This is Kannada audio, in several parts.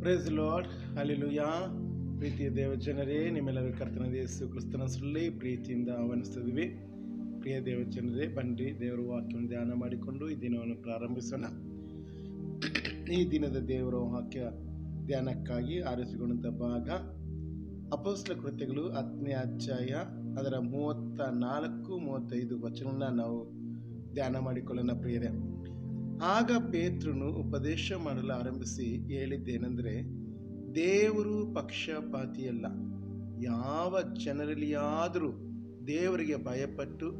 ಪ್ರೇಸ್ ಲಾರ್ಡ್ ಅಲ್ಲಿಲುಯ ಪ್ರೀತಿಯ ದೇವಜನರೇ ನಿಮ್ಮೆಲ್ಲರೂ ಕರ್ತನ ಯೇಸು ಕ್ರಿಸ್ತನ ಹೆಸರಲ್ಲಿ ಪ್ರೀತಿಯಿಂದ ಆಹ್ವಾನಿಸ್ತಿದ್ವಿ ಪ್ರಿಯ ದೇವಜನರೇ ಬನ್ನಿ ದೇವರ ವಾಕ್ಯವನ್ನು ಧ್ಯಾನ ಮಾಡಿಕೊಂಡು ಈ ದಿನವನ್ನು ಪ್ರಾರಂಭಿಸೋಣ. ಈ ದಿನದ ದೇವರ ವಾಕ್ಯ ಧ್ಯಾನಕ್ಕಾಗಿ ಆರಿಸಿಕೊಂಡಂಥ ಭಾಗ ಅಪೋಸ್ಲ ಕೃತ್ಯಗಳು ಹತ್ತನೇ ಅಧ್ಯಾಯ, ಅದರ ಮೂವತ್ತ ನಾಲ್ಕು, ಮೂವತ್ತೈದು ವಚನ ನಾವು ಧ್ಯಾನ ಮಾಡಿಕೊಳ್ಳೋಣ ಪ್ರಿಯರೇ. ಆಗ ಪೇತ್ರನು ಉಪದೇಶ ಮಾಡಲು ಆರಂಭಿಸಿ ಹೇಳಿದ್ದೇನೆಂದರೆ, ದೇವರು ಪಕ್ಷಪಾತಿಯಲ್ಲ. ಯಾವ ಜನರಲ್ಲಿಯಾದರೂ ದೇವರಿಗೆ ಭಯಪಟ್ಟು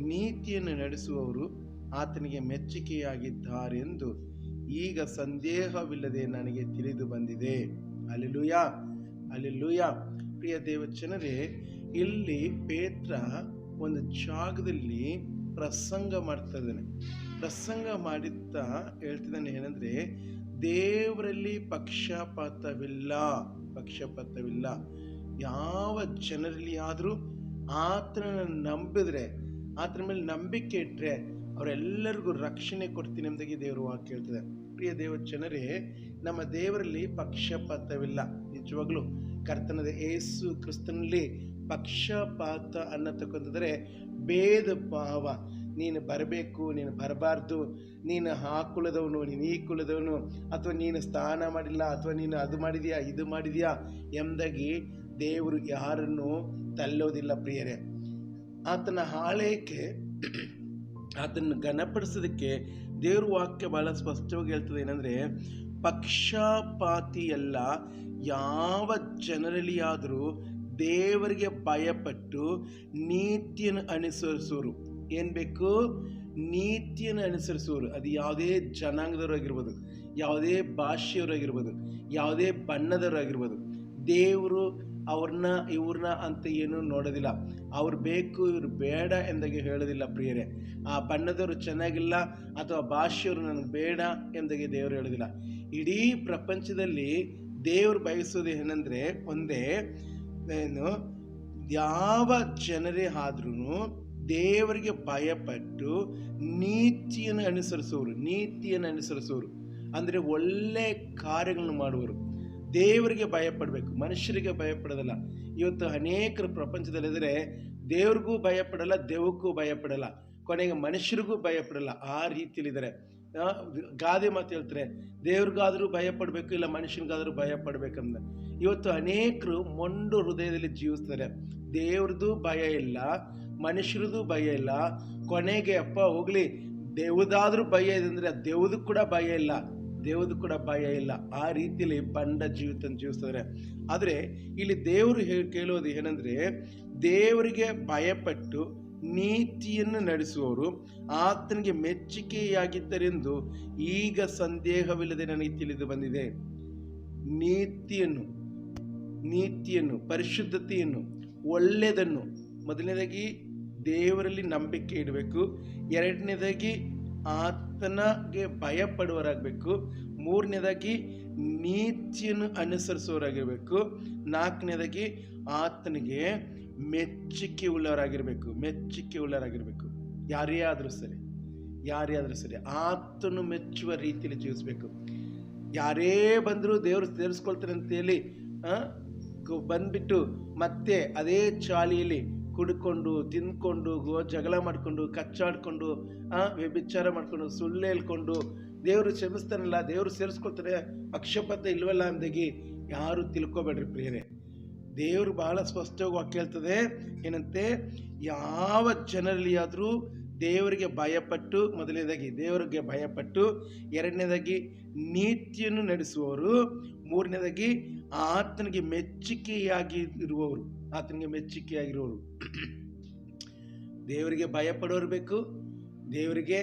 ನೀತಿಯನ್ನು ನಡೆಸುವವರು ಆತನಿಗೆ ಮೆಚ್ಚುಗೆಯಾಗಿದ್ದಾರೆಂದು ಈಗ ಸಂದೇಹವಿಲ್ಲದೆ ನನಗೆ ತಿಳಿದು ಬಂದಿದೆ. ಅಲ್ಲಿಲುಯ ಅಲ್ಲಿಲುಯ ಪ್ರಿಯ ದೇವಚನರೇ ಇಲ್ಲಿ ಪೇತ್ರ ಒಂದು ಜಾಗದಲ್ಲಿ ಪ್ರಸಂಗ ಮಾಡ್ತಾ ಇದ್ದಾನೆ. ಪ್ರಸಂಗ ಮಾಡಿದ್ದ ಹೇಳ್ತಿದ್ದಾನೆ ಏನಂದ್ರೆ, ದೇವರಲ್ಲಿ ಪಕ್ಷಪಾತವಿಲ್ಲ ಪಕ್ಷಪಾತವಿಲ್ಲ. ಯಾವ ಜನರಲ್ಲಿ ಆದರೂ ಆತನ ನಂಬಿದ್ರೆ, ಆತನ ಮೇಲೆ ನಂಬಿಕೆ ಇಟ್ಟರೆ ಅವರೆಲ್ಲರಿಗೂ ರಕ್ಷಣೆ ಕೊಡ್ತೀನಿ ಎಂದಾಗಿ ದೇವರು ವಾಕ್ಯ ಹೇಳ್ತದೆ ಪ್ರಿಯ ದೇವ ಜನರೇ, ನಮ್ಮ ದೇವರಲ್ಲಿ ಪಕ್ಷಪಾತವಿಲ್ಲ. ನಿಜವಾಗ್ಲೂ ಕರ್ತನದ ಏಸು ಕ್ರಿಸ್ತನಲ್ಲಿ ಪಕ್ಷಪಾತ ಅನ್ನತಕ್ಕಂಥದ್ರೆ ಭೇದ ಭಾವ ನೀನು ಬರಬೇಕು, ನೀನು ಬರಬಾರ್ದು, ನೀನು ಆ ಕುಲದವನು, ನೀನು ಈ ಕುಲದವನು, ಅಥವಾ ನೀನು ಸ್ನಾನ ಮಾಡಿಲ್ಲ, ಅಥವಾ ನೀನು ಅದು ಮಾಡಿದೀಯಾ, ಇದು ಮಾಡಿದೆಯಾ ಎಂದಾಗಿ ದೇವರು ಯಾರನ್ನು ತಲ್ಲೋದಿಲ್ಲ ಪ್ರಿಯರೇ. ಆತನ ಹಾಳೇಕೆ ಅದನ್ನು ಘನಪಡಿಸೋದಕ್ಕೆ ದೇವ್ರ ವಾಕ್ಯ ಬಹಳ ಸ್ಪಷ್ಟವಾಗಿ ಹೇಳ್ತದೆ ಏನಂದರೆ, ಪಕ್ಷಪಾತಿಯಲ್ಲ ಯಾವ ಜನರಲ್ಲಿ ಆದರೂ ದೇವರಿಗೆ ಭಯಪಟ್ಟು ನೀತಿಯನ್ನು ಅನುಸರಿಸೋರು ಏನು ಬೇಕು? ನೀತಿಯನ್ನು ಅನುಸರಿಸುವರು ಅದು ಯಾವುದೇ ಜನಾಂಗದವರಾಗಿರ್ಬೋದು, ಯಾವುದೇ ಭಾಷೆಯವರಾಗಿರ್ಬೋದು, ಯಾವುದೇ ಬಣ್ಣದವರಾಗಿರ್ಬೋದು. ದೇವರು ಅವ್ರನ್ನ, ಇವ್ರನ್ನ ಅಂತ ಏನೂ ನೋಡೋದಿಲ್ಲ. ಅವ್ರು ಬೇಕು, ಇವ್ರು ಬೇಡ ಎಂದಾಗೆ ಹೇಳೋದಿಲ್ಲ ಪ್ರಿಯರೇ. ಆ ಬಣ್ಣದವರು ಚೆನ್ನಾಗಿಲ್ಲ ಅಥವಾ ಭಾಷೆಯವರು ನನಗೆ ಬೇಡ ಎಂದಾಗೆ ದೇವರು ಹೇಳೋದಿಲ್ಲ. ಇಡೀ ಪ್ರಪಂಚದಲ್ಲಿ ದೇವರು ಬಯಸೋದು ಏನಂದರೆ, ಒಂದೇ, ಏನು, ಯಾವ ಜನರೇ ಆದ್ರೂ ದೇವರಿಗೆ ಭಯಪಟ್ಟು ನೀತಿಯನ್ನು ಅನುಸರಿಸೋರು ನೀತಿಯನ್ನು ಅನುಸರಿಸೋರು ಅಂದರೆ ಒಳ್ಳೆ ಕಾರ್ಯಗಳನ್ನು ಮಾಡುವರು. ದೇವರಿಗೆ ಭಯಪಡಬೇಕು, ಮನುಷ್ಯರಿಗೆ ಭಯಪಡೋದಲ್ಲ. ಇವತ್ತು ಅನೇಕರು ಪ್ರಪಂಚದಲ್ಲಿದ್ದರೆ ದೇವ್ರಿಗೂ ಭಯಪಡಲ್ಲ, ದೇವಕ್ಕೂ ಭಯಪಡಲ್ಲ, ಕೊನೆಗೆ ಮನುಷ್ಯರಿಗೂ ಭಯಪಡಲ್ಲ, ಆ ರೀತಿಯಲ್ಲಿದ್ದಾರೆ. ಗಾದೆ ಮಾತು ಹೇಳ್ತಾರೆ, ದೇವ್ರಿಗಾದರೂ ಭಯಪಡಬೇಕು, ಇಲ್ಲ ಮನುಷ್ಯನಿಗಾದರೂ ಭಯಪಡಬೇಕಂದ್ರೆ. ಇವತ್ತು ಅನೇಕರು ಮೊಂಡು ಹೃದಯದಲ್ಲಿ ಜೀವಿಸ್ತಾರೆ. ದೇವ್ರದ್ದು ಭಯ ಇಲ್ಲ ಮನುಷ್ಯರದು ಭಯ ಇಲ್ಲ. ಕೊನೆಗೆ ಅಪ್ಪ ಹೋಗ್ಲಿ, ದೇವದಾದ್ರೂ ಭಯ ಇದೆ ಅಂದರೆ ದೇವ್ದು ಕೂಡ ಭಯ ಇಲ್ಲ. ದೇವ್ದು ಕೂಡ ಭಯ ಇಲ್ಲ. ಆ ರೀತಿಯಲ್ಲಿ ಬಂಡ ಜೀವಿತ ಜೀವಿಸ್ತಾರೆ ಆದರೆ ಇಲ್ಲಿ ದೇವರು ಕೇಳೋದು ಏನಂದರೆ, ದೇವರಿಗೆ ಭಯಪಟ್ಟು ನೀತಿಯನ್ನು ನಡೆಸುವವರು ಆತನಿಗೆ ಮೆಚ್ಚುಗೆಯಾಗಿದ್ದರೆಂದು ಈಗ ಸಂದೇಹವಿಲ್ಲದೆ ನನಗೆ ತಿಳಿದು ಬಂದಿದೆ. ನೀತಿಯನ್ನು ನೀತಿಯನ್ನು, ಪರಿಶುದ್ಧತೆಯನ್ನು, ಒಳ್ಳೆಯದನ್ನು, ಮೊದಲನೇದಾಗಿ ದೇವರಲ್ಲಿ ನಂಬಿಕೆ ಇಡಬೇಕು. ಎರಡನೇದಾಗಿ ಆತನಿಗೆ ಭಯಪಡುವರಾಗಬೇಕು ಮೂರನೇದಾಗಿ ನೀತಿಯನ್ನು ಅನುಸರಿಸುವವರಾಗಿರಬೇಕು. ನಾಲ್ಕನೇದಾಗಿ ಆತನಿಗೆ ಮೆಚ್ಚುಗೆ ಉಳ್ಳವರಾಗಿರಬೇಕು. ಮೆಚ್ಚುಗೆ ಉಳ್ಳವರಾಗಿರಬೇಕು. ಯಾರೇ ಆದರೂ ಸರಿ, ಯಾರೇ ಆದರೂ ಸರಿ ಆತನು ಮೆಚ್ಚುವ ರೀತಿಯಲ್ಲಿ ಜೀವಿಸಬೇಕು. ಯಾರೇ ಬಂದರೂ ದೇವರು ಸೇರಿಸ್ಕೊಳ್ತಾರೆ ಅಂತೇಳಿ ಬಂದ್ಬಿಟ್ಟು ಮತ್ತೆ ಅದೇ ಚಾಲಿಯಲ್ಲಿ ಕುಡ್ಕೊಂಡು ತಿಂದ್ಕೊಂಡು ಗೋ, ಜಗಳ ಮಾಡಿಕೊಂಡು, ಕಚ್ಚಾಡ್ಕೊಂಡು ವ್ಯಭಿಚಾರ ಮಾಡಿಕೊಂಡು, ಸುಳ್ಳು ಹೇಳ್ಕೊಂಡು, ದೇವರು ಕ್ಷಮಿಸ್ತಾನಲ್ಲ, ದೇವರು ಸೇರಿಸ್ಕೊಳ್ತಾರೆ, ಪಕ್ಷಪಾತ ಇಲ್ವಲ್ಲ ಅಂದಾಗಿ ಯಾರು ತಿಳ್ಕೊಬೇಡ್ರಿ ಪ್ರಿಯರೇ. ದೇವರು ಬಹಳ ಸ್ಪಷ್ಟವಾಗಿ ವಾಕ್ಯ ಹೇಳ್ತದೆ, ಏನಂತೆ? ಯಾವ ಜನರಲ್ಲಿ ಆದರೂ ದೇವರಿಗೆ ಭಯಪಟ್ಟು, ಮೊದಲನೇದಾಗಿ ದೇವರಿಗೆ ಭಯಪಟ್ಟು, ಎರಡನೇದಾಗಿ ನೀತಿಯನ್ನು ನಡೆಸುವವರು, ಮೂರನೇದಾಗಿ ಆತನಿಗೆ ಮೆಚ್ಚುಗೆಯಾಗಿ ಇರುವವರು ಆತನಿಗೆ ಮೆಚ್ಚುಗೆಯಾಗಿರೋರು ದೇವರಿಗೆ ಭಯಪಡೋರು ಬೇಕು, ದೇವರಿಗೆ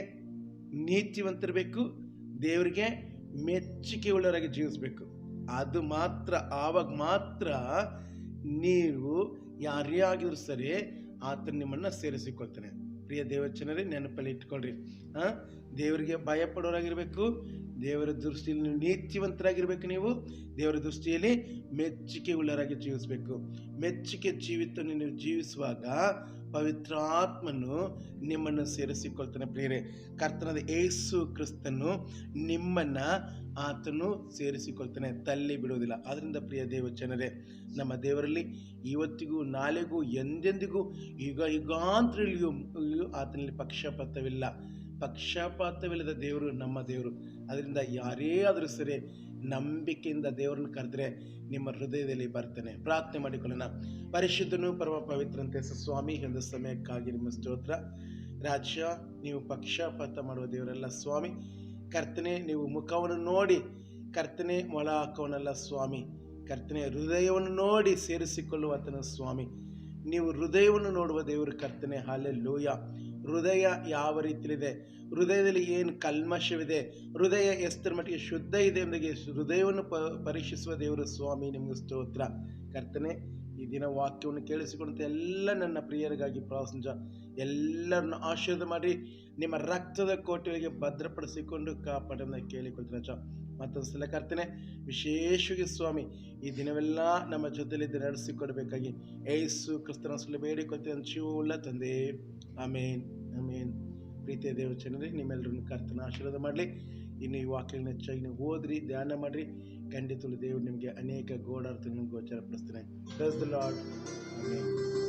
ನೀತಿವಂತರು ಬೇಕು ದೇವರಿಗೆ ಮೆಚ್ಚುಗೆ ಉಳ್ಳವರಾಗಿ ಜೀವಿಸಬೇಕು. ಅದು ಮಾತ್ರ, ಆವಾಗ ಮಾತ್ರ ನೀವು ಯಾರೇ ಆಗಿದ್ರು ಸರಿ ಆತನ ನಿಮ್ಮನ್ನು ಸೇರಿಸಿಕೊಳ್ತಾನೆ. ಪ್ರಿಯ ದೇವಚನರೇ, ನೆನಪಲ್ಲಿ ಇಟ್ಕೊಳ್ರಿ ಹಾಂ ದೇವರಿಗೆ ಭಯಪಡೋರಾಗಿರಬೇಕು ದೇವರ ದೃಷ್ಟಿಯಲ್ಲಿ ನೀವು ನೀತಿವಂತರಾಗಿರ್ಬೇಕು ನೀವು, ದೇವರ ದೃಷ್ಟಿಯಲ್ಲಿ ಮೆಚ್ಚುಗೆ ಉಳ್ಳರಾಗಿ ಜೀವಿಸಬೇಕು. ಮೆಚ್ಚುಗೆ ಜೀವಿತ ನೀವು ಜೀವಿಸುವಾಗ ಪವಿತ್ರಾತ್ಮನು ನಿಮ್ಮನ್ನು ಸೇರಿಸಿಕೊಳ್ತಾನೆ ಪ್ರಿಯರೇ. ಕರ್ತನಾದ ಏಸು ಕ್ರಿಸ್ತನು ನಿಮ್ಮನ್ನ ಆತನು ಸೇರಿಸಿಕೊಳ್ತಾನೆ, ತಳ್ಳಿ ಬಿಡುವುದಿಲ್ಲ. ಅದರಿಂದ ಪ್ರಿಯ ದೇವ ಜನರೇ, ನಮ್ಮ ದೇವರಲ್ಲಿ ಇವತ್ತಿಗೂ ನಾಳೆಗೂ ಎಂದೆಂದಿಗೂ ಈಗ ಯುಗಾಂತರಲ್ಲಿಯೂ ಆತನಲ್ಲಿ ಪಕ್ಷಪಾತವಿಲ್ಲ. ಪಕ್ಷಪಾತವಿಲ್ಲದ ದೇವರು ನಮ್ಮ ದೇವರು. ಅದರಿಂದ ಯಾರೇ ಆದರೂ ಸರಿ ನಂಬಿಕೆಯಿಂದ ದೇವರನ್ನು ಕರೆದ್ರೆ ನಿಮ್ಮ ಹೃದಯದಲ್ಲಿ ಬರ್ತೇನೆ. ಪ್ರಾರ್ಥನೆ ಮಾಡಿಕೊಳ್ಳೋಣ. ಪರಿಶುದ್ಧನು ಪರಮ ಪವಿತ್ರಂತೆ ಸ್ವಾಮಿ ಎಂದು ಸಮಯಕ್ಕಾಗಿ ನಿಮ್ಮ ಸ್ತೋತ್ರ. ರಾಜ್ಯ, ನೀವು ಪಕ್ಷಪಾತ ಮಾಡುವ ದೇವರಲ್ಲ ಸ್ವಾಮಿ. ಕರ್ತನೆ, ನೀವು ಮುಖವನ್ನು ನೋಡಿ ಕರ್ತನೆ ಮೊಳ ಹಾಕೋನಲ್ಲ ಸ್ವಾಮಿ. ಕರ್ತನೆ, ಹೃದಯವನ್ನು ನೋಡಿ ಸೇರಿಸಿಕೊಳ್ಳುವ ಆತನ ಸ್ವಾಮಿ. ನೀವು ಹೃದಯವನ್ನು ನೋಡುವ ದೇವರು ಕರ್ತನೆ. ಹಾಲೆ ಲೋಯ ಹೃದಯ ಯಾವ ರೀತಿಯಲ್ಲಿದೆ? ಹೃದಯದಲ್ಲಿ ಏನು ಕಲ್ಮಶವಿದೆ? ಹೃದಯ ಎಷ್ಟರ ಮಟ್ಟಿಗೆ ಶುದ್ಧ ಇದೆ ಎಂಬುದಾಗಿ ಹೃದಯವನ್ನು ಪ, ಪರೀಕ್ಷಿಸುವ ದೇವರ ಸ್ವಾಮಿ ನಿಮಗೆ ಸ್ತೋತ್ರ. ಕರ್ತನೆ, ಈ ದಿನ ವಾಕ್ಯವನ್ನು ಕೇಳಿಸಿಕೊಂಡಂತೆ ಎಲ್ಲ ನನ್ನ ಪ್ರಿಯರಿಗಾಗಿ ಪ್ರಾಸಂಜ ಎಲ್ಲರನ್ನು ಆಶೀರ್ವಾದ ಮಾಡಿ ನಿಮ್ಮ ರಕ್ತದ ಕೋಟೆಗಳಿಗೆ ಭದ್ರಪಡಿಸಿಕೊಂಡು ಕಾಪಾಡನ್ನ ಕೇಳಿಕೊಳ್ತೀನಿ ಚ ಮತ್ತೊಂದು ಸಲ ಕರ್ತನೆ, ವಿಶೇಷವಾಗಿ ಸ್ವಾಮಿ, ಈ ದಿನವೆಲ್ಲ ನಮ್ಮ ಜೊತೆಯಲ್ಲಿ ನಡೆಸಿಕೊಡ್ಬೇಕಾಗಿ ಏಸು ಕ್ರಿಸ್ತನ ಸಲ ಬೇಡಿಕೊಳ್ತೀನಿ. ಅಂಚೂಲ್ಲ ತಂದೆ. ಆಮೇನ್ ಆಮೇನ್. ಪ್ರೀತಿಯ ದೇವ ಜನರೇ ನಿಮ್ಮೆಲ್ಲರನ್ನು ಕರ್ತನ ಆಶೀರ್ವಾದ ಮಾಡಲಿ. ಇನ್ನು ಈ ವಾಕ್ಯನ ಹೆಚ್ಚಾಗಿ ನೀವು ಓದ್ರಿ, ಧ್ಯಾನ ಮಾಡಿರಿ. ಖಂಡಿತಲು ದೇವರು ನಿಮಗೆ ಅನೇಕ ಗೋಡಾರ್ಥಗಳನ್ನು ಗೋಚರಪಡಿಸ್ತಾನೆ. The lord amen